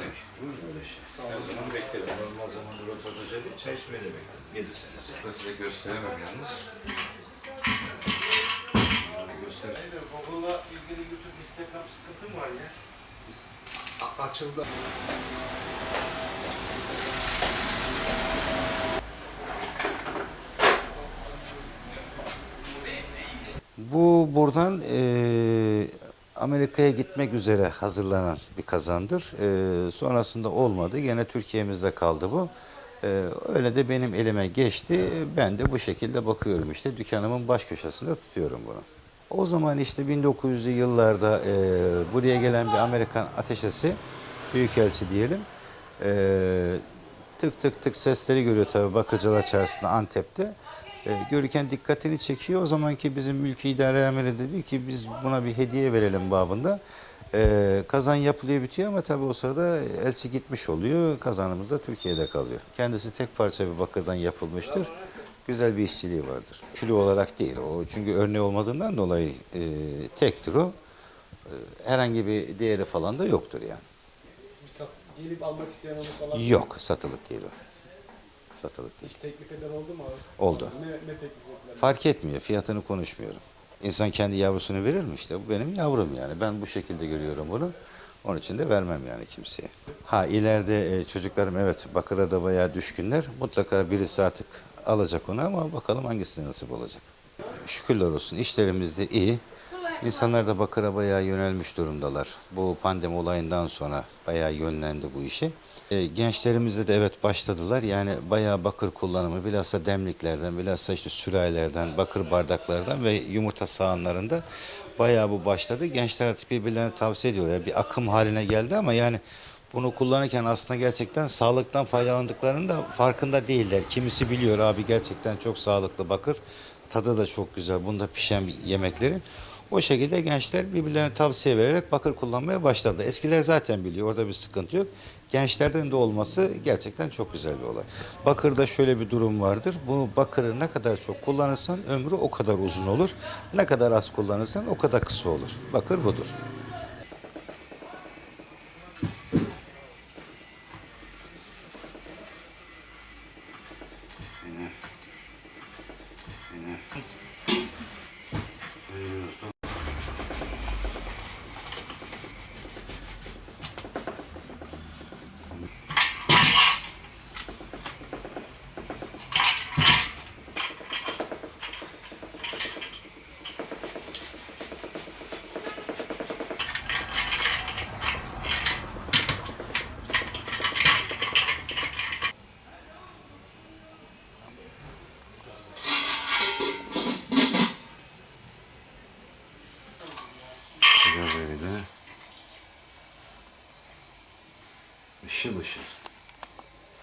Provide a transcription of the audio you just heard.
demek. Şey. Her zaman beklerim. Normal zamanda röportaja bir çay içmeye de beklerim. Gelirseniz. Ben size gösteremem yalnız. Yani göster. Google'la ilgili YouTube, Instagram sıkıntın var ya. Açıldı. Bu buradan eee, Amerika'ya gitmek üzere hazırlanan bir kazandır. Eee, sonrasında olmadı. Gene Türkiye'mizde kaldı bu. Eee, öyle de benim elime geçti. Ben de bu şekilde bakıyorum işte. Dükkanımın baş köşesinde tutuyorum bunu. O zaman işte 1900'lü yıllarda eee, buraya gelen bir Amerikan ateşesi, büyükelçi diyelim. Eee, tık tık tık sesleri görüyor tabii Bakırcılar Çarşısı'nda Antep'te. E, görürken dikkatini çekiyor. O zamanki bizim mülki idare amiri dedi ki biz buna bir hediye verelim babında. E, kazan yapılıyor bitiyor ama tabii o sırada elçi gitmiş oluyor. Kazanımız da Türkiye'de kalıyor. Kendisi tek parça bir bakırdan yapılmıştır. Güzel bir işçiliği vardır. Kilo olarak değil. O çünkü örneği olmadığından dolayı e, tektir o. E, herhangi bir değeri falan da yoktur yani. Gelip almak isteyen onu falan Yok, satılık değil o. Satılık değil. hiç teklif eden oldu mu abi? Oldu. Ne, ne teklif ettiler? Fark etmiyor. Fiyatını konuşmuyorum. İnsan kendi yavrusunu verir mi işte? Bu benim yavrum yani. Ben bu şekilde görüyorum bunu. Onun için de vermem yani kimseye. Ha ileride e, çocuklarım evet bakıra da bayağı düşkünler. Mutlaka birisi artık alacak onu ama bakalım hangisine nasip olacak. Şükürler olsun işlerimiz de iyi. İnsanlar da bakıra bayağı yönelmiş durumdalar. Bu pandemi olayından sonra bayağı yönlendi bu işe. E, gençlerimizde de evet başladılar. Yani bayağı bakır kullanımı bilhassa demliklerden, bilhassa işte sürahilerden, bakır bardaklardan ve yumurta sahanlarında bayağı bu başladı. Gençler artık birbirlerine tavsiye ediyorlar. Bir akım haline geldi ama yani bunu kullanırken aslında gerçekten sağlıktan faydalandıklarının da farkında değiller. Kimisi biliyor abi gerçekten çok sağlıklı bakır. Tadı da çok güzel. Bunda pişen yemekleri. O şekilde gençler birbirlerine tavsiye vererek bakır kullanmaya başladı. Eskiler zaten biliyor. Orada bir sıkıntı yok. Gençlerden de olması gerçekten çok güzel bir olay. Bakırda şöyle bir durum vardır. Bu bakırı ne kadar çok kullanırsan ömrü o kadar uzun olur. Ne kadar az kullanırsan o kadar kısa olur. Bakır budur. да? Щелу сейчас.